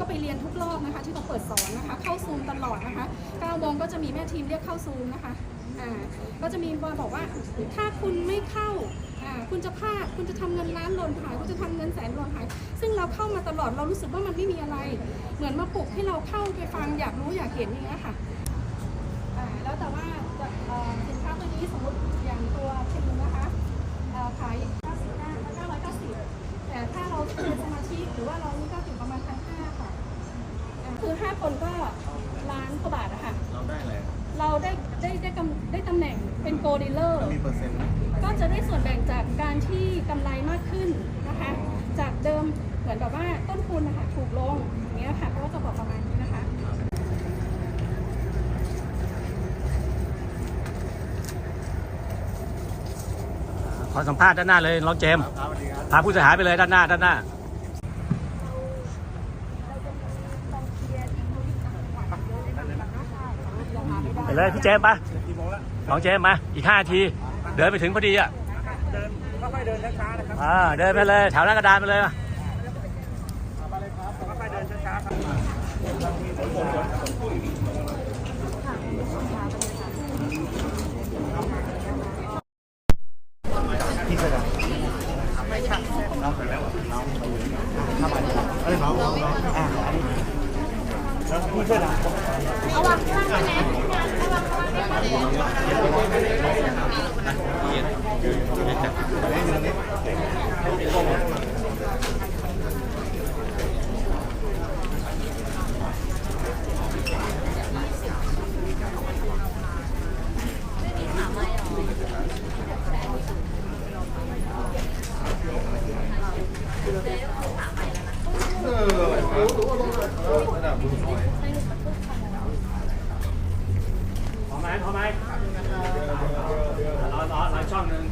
ก็ไปเรียนทุกรอบนะคะ ที่เขาเปิดสอนนะคะ เข้าซูมตลอดนะคะ9โมงก็จะมีแม่ทีมเรียกเข้าซูมนะคะอ่าก็จะมีบอลบอกว่าถ้าคุณไม่เข้าอ่าคุณจะพลาดคุณจะทำเงินล้านหล่นหายคุณจะทำเงินแสนหล่นหาย ซึ่งเราเข้ามาตลอดเรารู้สึกว่ามันไม่มีอะไร เหมือนมาปลุกให้เราเข้าไปฟังอยากรู้อยากเห็นอย่างเงี้ยค่ะ นทุนนะคะถูกลงอย่างเงี้ยค่ะก็จะบอกประมาณนี้นะคะขอสัมภาษณ์ด้านหน้าเลยน้องเจมส์พาผู้เสียหายไปเลยด้านหน้าด้านหน้า ไปเลยพี่เจมส์ไปน้องเจมส์มา อีกห้านาที เดินไปถึงพอดีอะ เดินค่อยๆเดินช้าๆนะครับ อ่า เดินไปเลยแถวหน้ากระดานไปเลยมา ค่อยๆเดินช้าๆ ครับพอไหมพอไหมรอรอรอช่องหนึ่ง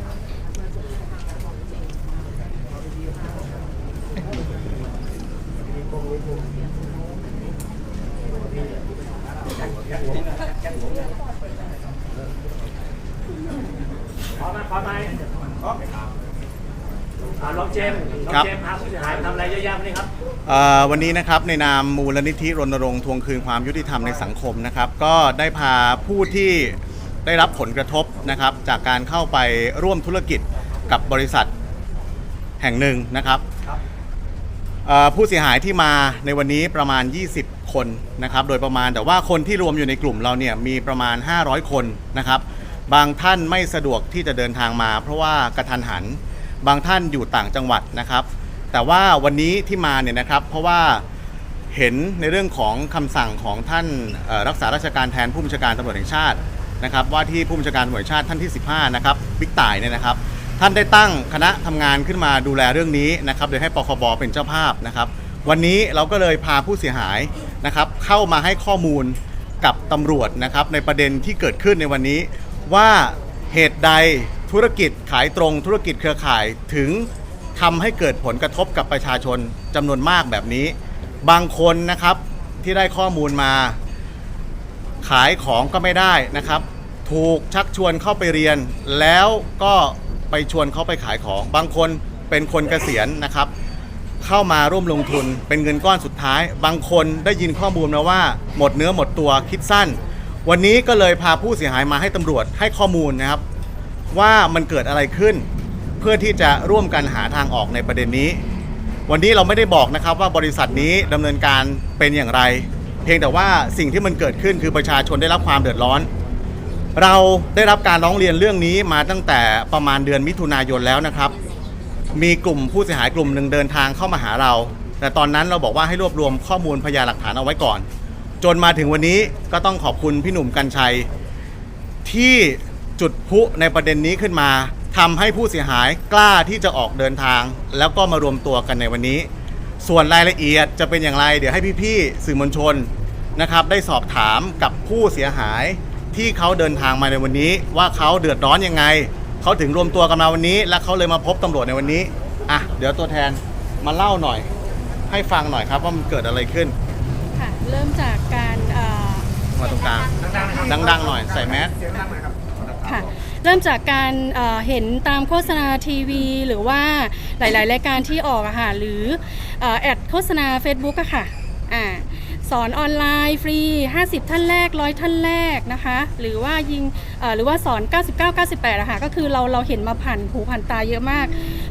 พร้อมไหมพร้อมไหมอ่าน้องเจมส์น้อง ครับ เจมส์พาผู้เสียหายมาทำอะไรเยอะแยะวันนี้ครับเอ่อวันนี้นะครับในนามมูลนิธิรณรงค์ทวงคืนความยุติธรรมในสังคมนะครับก็ได้พาผู้ที่ได้รับผลกระทบนะครับจากการเข้าไปร่วมธุรกิจกับบริษัทแห่งหนึ่งนะครับเอ่อผู้เสียหายที่มาในวันนี้ประมาณ 20 คนนะครับโดยประมาณแต่ว่าคนที่รวมอยู่ในกลุ่มเราเนี่ยมีประมาณ 500 คนนะครับบางท่านไม่สะดวกที่จะเดินทางมา เพราะว่ากระทันหัน บางท่านอยู่ต่างจังหวัดนะครับ แต่ว่าวันนี้ที่มาเนี่ยนะครับ เพราะว่าเห็นในเรื่องของคำสั่งของท่านรักษาราชการแทนผู้บัญชาการตำรวจแห่งชาตินะครับ ว่าที่ผู้บัญชาการตำรวจแห่งชาติท่านที่ 15 นะครับบิ๊กต่ายเนี่ยนะครับ ท่านได้ตั้งคณะทำงานขึ้นมาดูแลเรื่องนี้นะครับโดยให้ปคบเป็นเจ้าภาพนะครับ วันนี้เราก็เลยพาผู้เสียหายนะครับเข้ามาให้ข้อมูลกับตำรวจนะครับในประเด็นที่เกิดขึ้นในวันนี้ว่าเหตุใดธุรกิจขายตรงธุรกิจเครือข่ายถึง ทำให้เกิดผลกระทบกับประชาชนจำนวนมากแบบนี้ บางคนนะครับที่ได้ข้อมูลมา ขายของก็ไม่ได้นะครับ ถูกชักชวนเข้าไปเรียน แล้วก็ไปชวนเขาไปขายของ บางคนเป็นคนเกษียณนะครับ เข้ามาร่วมลงทุนเป็นเงินก้อนสุดท้าย บางคนได้ยินข้อมูลมาว่า หมดเนื้อหมดตัวคิดสั้น วันนี้ก็เลยพาผู้เสียหายมาให้ตำรวจให้ข้อมูลนะครับ ว่ามันเกิดอะไรขึ้น พื่อที่จะร่วมกันหาทางออกในประเด็นนี้ วันนี้เราไม่ได้บอกนะครับว่าบริษัทนี้ดำเนินการเป็นอย่างไร เพียงแต่ว่าสิ่งที่มันเกิดขึ้นคือประชาชนได้รับความเดือดร้อน เราได้รับการร้องเรียนเรื่องนี้มาตั้งแต่ประมาณเดือนมิถุนายนแล้วนะครับ มีกลุ่มผู้เสียหายกลุ่มหนึ่งเดินทางเข้ามาหาเรา แต่ตอนนั้นเราบอกว่าให้รวบรวมข้อมูลพยานหลักฐานเอาไว้ก่อน จนมาถึงวันนี้ก็ต้องขอบคุณพี่หนุ่มกัญชัยที่จุดพลุในประเด็นนี้ขึ้นมา ทำให้ผู้เสียหายกล้าที่จะออกเดินทาง แล้วก็มารวมตัวกันในวันนี้ ส่วนรายละเอียดจะเป็นอย่างไร เดี๋ยวให้พี่ๆสื่อมวลชนนะครับ ได้สอบถามกับผู้เสียหายที่เขาเดินทางมาในวันนี้ ว่าเขาเดือดร้อนยังไง เขาถึงรวมตัวกันมาวันนี้ และเขาเลยมาพบตำรวจในวันนี้อะเดี๋ยวตัวแทนมาเล่าหน่อย ให้ฟังหน่อยครับว่ามันเกิดอะไรขึ้นค่ะเริ่มจากการเอ่อมาตรงกลางดังๆหน่อยใส่แมสค่ะ เริ่มจากการเอ่อเห็นตามโฆษณาทีวี หรือว่าหลาย ๆ รายการที่ออกอะค่ะหรือเอ่อแอดโฆษณา Facebook อะค่ะอ่าสอนออนไลน์ฟรี 50 ท่านแรกร้อยท่านแรกนะคะ หรือว่ายิงเอ่อหรือว่าสอน 99 98อะค่ะก็คือเราเราเห็นมาผ่านหูผ่านตาเยอะมาก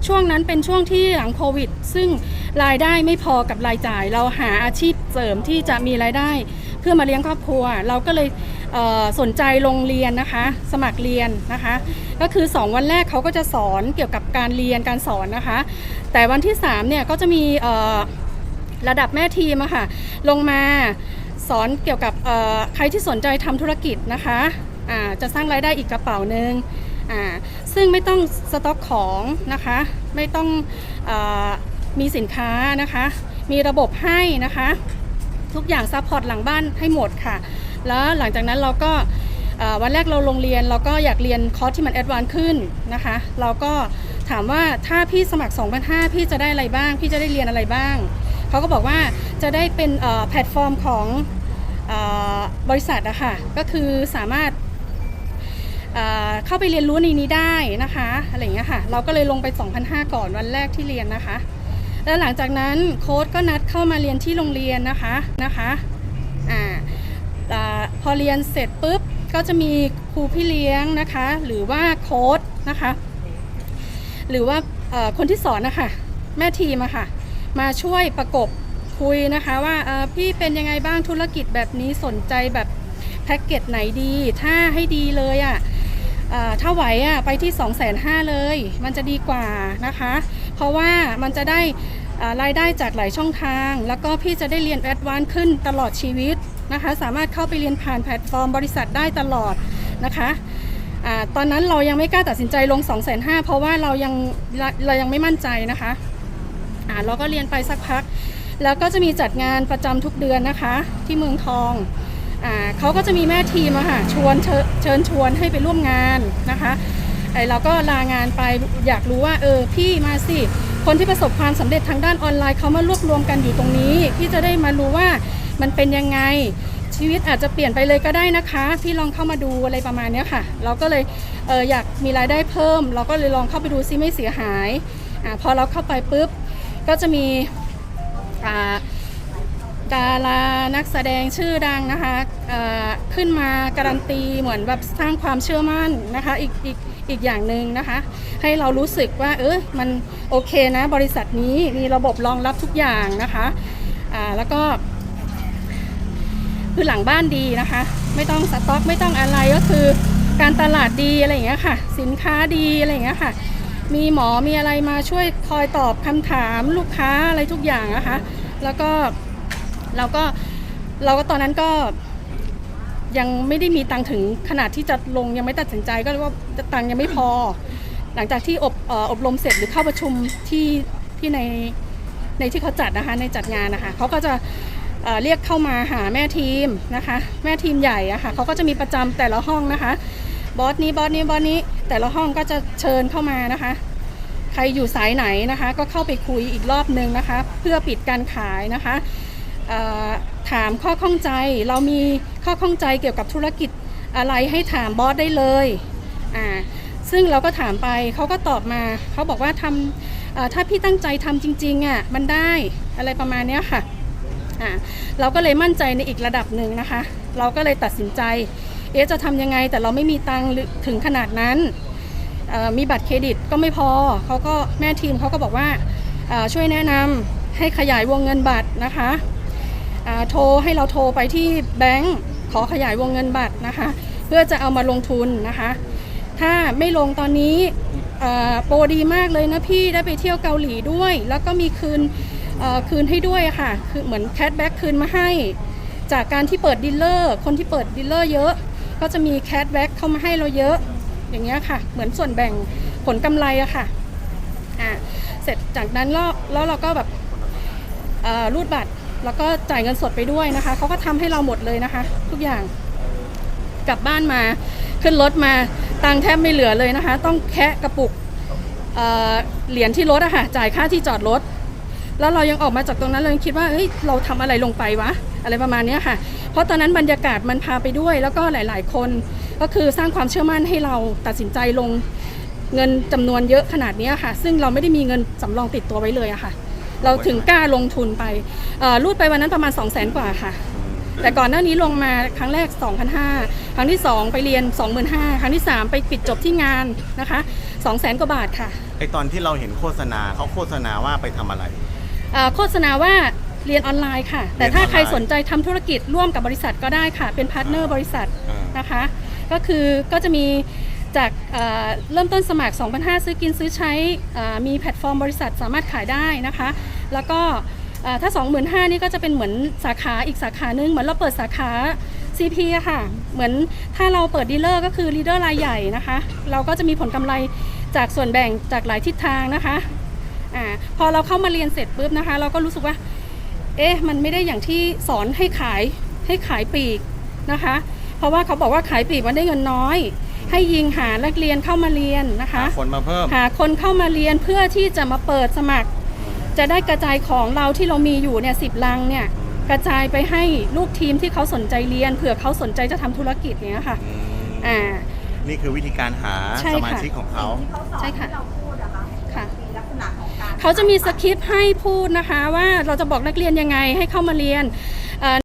ช่วงนั้นเป็นช่วงที่หลังโควิด ซึ่งรายได้ไม่พอกับรายจ่าย เราหาอาชีพเสริมที่จะมีรายได้ เพื่อมาเลี้ยงครอบครัว เราก็เลย สนใจลงเรียนนะคะ สมัครเรียนนะคะ ก็คือ 2 วันแรกเขาก็จะสอนเกี่ยวกับการเรียนการสอนนะคะ แต่วันที่3เนี่ยก็จะมีระดับแม่ทีมอะค่ะลงมาสอนเกี่ยวกับใครที่สนใจทำธุรกิจนะคะอ่าจะสร้างรายได้อีกกระเป๋าหนึ่งซึ่งไม่ต้องสต็อกของนะคะ ไม่ต้องอมีสินค้านะคะ มีระบบให้นะคะ ทุกอย่างซัพพอร์ตหลังบ้านให้หมดค่ะ แล้วหลังจากนั้นเราก็วันแรกเราลงเรียนเราก็อยากเรียนคอร์สที่มันแอดวานซ์ขึ้นนะคะ เราก็ถามว่าถ้าพี่สมัคร 2,500 พี่จะได้อะไรบ้าง พี่จะได้เรียนอะไรบ้าง เขาก็บอกว่าจะได้เป็นแพลตฟอร์มของอบริษัทอะค่ะ ก็คือสามารถเข้าไปเรียนรู้ในนี้ได้นะคะอะไรอย่างเงี้ยค่ะ เราก็เลยลงไป 2,500 ก่อนวันแรกที่เรียนนะคะ แล้วหลังจากนั้นโค้ดก็นัดเข้ามาเรียนที่โรงเรียนนะคะนะคะอ่า พอเรียนเสร็จปุ๊บก็จะมีครูพี่เลี้ยงนะคะ หรือว่าโค้ดนะคะ หรือว่าคนที่สอนนะคะแม่ทีมอะค่ะมาช่วยประกบคุยนะคะ ว่าพี่เป็นยังไงบ้างธุรกิจแบบนี้สนใจแบบแพ็กเกจไหนดี ถ้าให้ดีเลยอะอ่าถ้าไหวอะไปที่ 2 5 0 0 0 0เลย มันจะดีกว่านะคะ เพราะว่ามันจะได้ รายได้จากหลายช่องทาง แล้วก็พี่จะได้เรียนแอดวานซ์ขึ้นตลอดชีวิตนะคะ สามารถเข้าไปเรียนผ่านแพลตฟอร์มบริษัทได้ตลอดนะคะอตอนนั้นเรายังไม่กล้าตัดสินใจลง 2 5 0 0 0เพราะว่าเรายังเรายังไม่มั่นใจนะคะเราก็เรียนไปสักพัก แล้วก็จะมีจัดงานประจำทุกเดือนนะคะ ที่เมืองทองอเขาก็จะมีแม่ทีมอะค่ะชวนเชิญเชิญชวนให้ไปร่วมงานนะคะไอเราก็ลางานไปอยากรู้ว่าเออพี่มาสิ คนที่ประสบความสำเร็จทางด้านออนไลน์เขามารวบรวมกันอยู่ตรงนี้ พี่จะได้มารู้ว่ามันเป็นยังไงชีวิตอาจจะเปลี่ยนไปเลยก็ได้นะคะ พี่ลองเข้ามาดูอะไรประมาณนี้ค่ะ เราก็เลยเอออยากมีรายได้เพิ่ม เราก็เลยลองเข้าไปดูซิไม่เสียหายอาพอเราเข้าไปปุ๊บก็จะมีอ่าดารานักแสดงชื่อดังนะคะขึ้นมาการันตีเหมือนแบบสร้างความเชื่อมั่นนะคะ อีกอีก อีกอย่างหนึ่งนะคะ ให้เรารู้สึกว่าเออมันโอเคนะ บริษัทนี้มีระบบรองรับทุกอย่างนะคะอ่าแล้วก็คือหลังบ้านดีนะคะ ไม่ต้องสต็อกไม่ต้องอะไรก็คือการตลาดดีอะไรอย่างเงี้ยค่ะ สินค้าดีอะไรอย่างเงี้ยค่ะ มีหมอมีอะไรมาช่วยคอยตอบคำถามลูกค้าอะไรทุกอย่างนะคะ แล้วก็เราก็เราก็ตอนนั้นก็ ยังไม่ได้มีตังถึงขนาดที่จะลงยังไม่ตัดสินใจก็เรียว่าตังยังไม่พอ หลังจากที่อบอบรมเสร็จหรือเข้าประชุมที่ที่ในในที่เขาจัดนะคะในจัดงานนะคะเขาก็จะเเรียกเข้ามาหาแม่ทีมนะคะ แม่ทีมใหญ่อะค่ะเขาก็จะมีประจำแต่ละห้องนะคะ บอสนี้บอสนี้บอสนี้แต่ละห้องก็จะเชิญเข้ามานะคะ ใครอยู่สายไหนนะคะ ก็เข้าไปคุยอีกรอบนึงนะคะ เพื่อปิดการขายนะคะ ถามข้อข้องใจ เรามีข้อข้องใจเกี่ยวกับธุรกิจอะไรให้ถามบอสได้เลยอ่าซึ่งเราก็ถามไปเขาก็ตอบมาเขาบอกว่าทำถ้าพี่ตั้งใจทำจริงๆอะมันได้อะไรประมาณเนี้ยค่ะอ่าเราก็เลยมั่นใจในอีกระดับหนึ่งนะคะ เราก็เลยตัดสินใจเอ๊จะทำยังไงแต่เราไม่มีตังค์ถึงขนาดนั้นมีบัตรเครดิตก็ไม่พอเขาก็แม่ทีมเขาก็บอกว่าช่วยแนะนำให้ขยายวงเงินบัตรนะคะ โทรให้เราโทรไปที่แบงก์ขอขยายวงเงินบัตรนะคะ เพื่อจะเอามาลงทุนนะคะ ถ้าไม่ลงตอนนี้โปรดีมากเลยนะพี่ได้ไปเที่ยวเกาหลีด้วย แล้วก็มีคืนคืนให้ด้วยค่ะคือเหมือนแคชแบ็กคืนมาให้ จากการที่เปิดดีลเลอร์คนที่เปิดดีลเลอร์เยอะ ก็จะมีแคชแบ็กเข้ามาให้เราเยอะอย่างเงี้ยค่ะ เหมือนส่วนแบ่งผลกำไรอะค่ะอ่าเสร็จจากนั้นแล้วแล้วเราก็แบบรูดบัตร แล้วก็จ่ายเงินสดไปด้วยนะคะ เขาก็ทำให้เราหมดเลยนะคะ ทุกอย่าง กลับบ้านมา ขึ้นรถมา ตังแทบไม่เหลือเลยนะคะ ต้องแคะกระปุกเเหรียญที่รถอะค่ะ จ่ายค่าที่จอดรถ แล้วเรายังออกมาจากตรงนั้นเรายังคิดว่าเฮ้ย เราทำอะไรลงไปวะ อะไรประมาณเนี้ยค่ะ เพราะตอนนั้นบรรยากาศมันพาไปด้วย แล้วก็หลาย ๆ คน ก็คือสร้างความเชื่อมั่นให้เราตัดสินใจลงเงินจำนวนเยอะขนาดนี้ค่ะ ซึ่งเราไม่ได้มีเงินสำรองติดตัวไว้เลยอะค่ะ เราถึงกล้าลงทุนไปเอ่อรูดไปวันนั้นประมาณ 2 0 0 0 0 0กว่าค่ะ แต่ก่อนหน้านี้ลงมาครั้งแรก 2,500 ครั้งที่ 2 ไปเรียน 25,000 ครั้งที่ 3 ไปปิดจบที่งานนะคะ200,000กว่าบาทค่ะไอตอนที่เราเห็นโฆษณาเขาโฆษณาว่าไปทำอะไรเอ่อโฆษณาว่าเรียนออนไลน์ค่ะ แต่ถ้าใครสนใจทำธุรกิจร่วมกับบริษัทก็ได้ค่ะ เป็นพาร์ทเนอร์บริษัทอ่านนะคะ ก็คือก็จะมี จากเริ่มต้นสมัคร 2,500 ซื้อกินซื้อใช้มีแพลตฟอร์มบริษัทสามารถขายได้นะคะ แล้วก็เอ่อถ้า 25,000นี่ก็จะเป็นเหมือนสาขาอีกสาขาหนึ่งเหมือนเราเปิดสาขา CP อะค่ะ เหมือนถ้าเราเปิดดีลเลอร์ก็คือลีดเดอร์รายใหญ่นะคะ เราก็จะมีผลกำไรจากส่วนแบ่งจากหลายทิศทางนะคะอ่าพอเราเข้ามาเรียนเสร็จปุ๊บนะคะ เราก็รู้สึกว่า เอ๊ะ มันไม่ได้อย่างที่สอนให้ขายให้ขายปลีกนะคะ เพราะว่าเขาบอกว่าขายปลีกมันได้เงินน้อย ให้ยิงหานักเรียนเข้ามาเรียนนะคะคนมาเพิ่ม หาคนเข้ามาเรียนเพื่อที่จะมาเปิดสมัคร จะได้กระจายของเราที่เรามีอยู่เนี่ยสิบลังเนี่ยกระจายไปให้ลูกทีมที่เขาสนใจเรียนเผื่อเขาสนใจจะทำธุรกิจเนี้ยค่ะอ่า นี่คือวิธีการหาใช่สค่ะ มาชิกของเขาใช่ค่ะค่ะเขาจะมีสคริปต์ให้พูดนะคะว่าเราจะบอกนักเรียนยังไงให้เข้ามาเรียนเอ่อ